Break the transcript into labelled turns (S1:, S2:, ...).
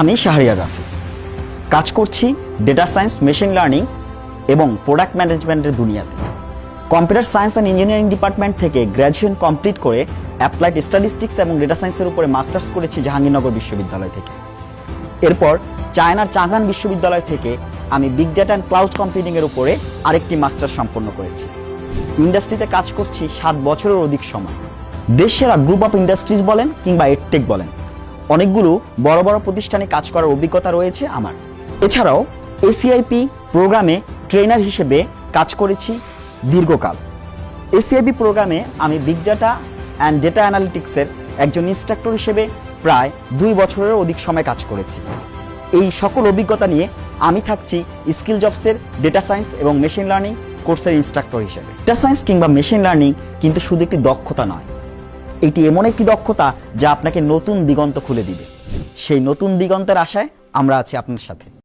S1: আমি শাহরিয়া রাফি। কাজ করছি ডেটা সায়েন্স মেশিন লার্নিং এবং প্রোডাক্ট ম্যানেজমেন্টের দুনিয়াতে। Computer science and engineering department থেকে গ্র্যাজুয়েশন কমপ্লিট করে অ্যাপ্লাইড স্ট্যাটিস্টিক্স এবং ডেটা সায়েন্সের উপরে মাস্টার্স করেছি জাহাঙ্গীরনগর বিশ্ববিদ্যালয় থেকে। এরপর চায়নার চাঙ্গান বিশ্ববিদ্যালয় থেকে আমি big data and cloud computing এর উপরে আরেকটি মাস্টার সম্পন্ন করেছি। ইন্ডাস্ট্রিতে কাজ করছি সাত বছরের অধিক সময়। দেশের গ্রুপ অফ ইন্ডাস্ট্রিজ বলেন কিংবা এডটেক বলেন। অনেকগুলো বড় বড় প্রতিষ্ঠানে কাজ করার অভিজ্ঞতা রয়েছে আমার। এছাড়াও এসিআইপি প্রোগ্রামে ট্রেনার হিসেবে কাজ করেছি দীর্ঘকাল। এসিআইপি প্রোগ্রামে আমি বিগ ডাটা অ্যান্ড ডেটা অ্যানালিটিক্সের একজন ইনস্ট্রাক্টর হিসেবে প্রায় দুই বছরের অধিক সময় কাজ করেছি। এই সকল অভিজ্ঞতা নিয়ে আমি থাকছি স্কিল জবসের ডেটা সায়েন্স এবং মেশিন লার্নিং কোর্সের ইনস্ট্রাক্টর হিসেবে। ডেটা সায়েন্স কিংবা মেশিন লার্নিং কিন্তু শুধু একটি দক্ষতা নয় এটি এমন একটি দক্ষতা যা আপনাকে নতুন দিগন্ত খুলে দিবে। সেই নতুন দিগন্তের আশায় আমরা আছি আপনার সাথে।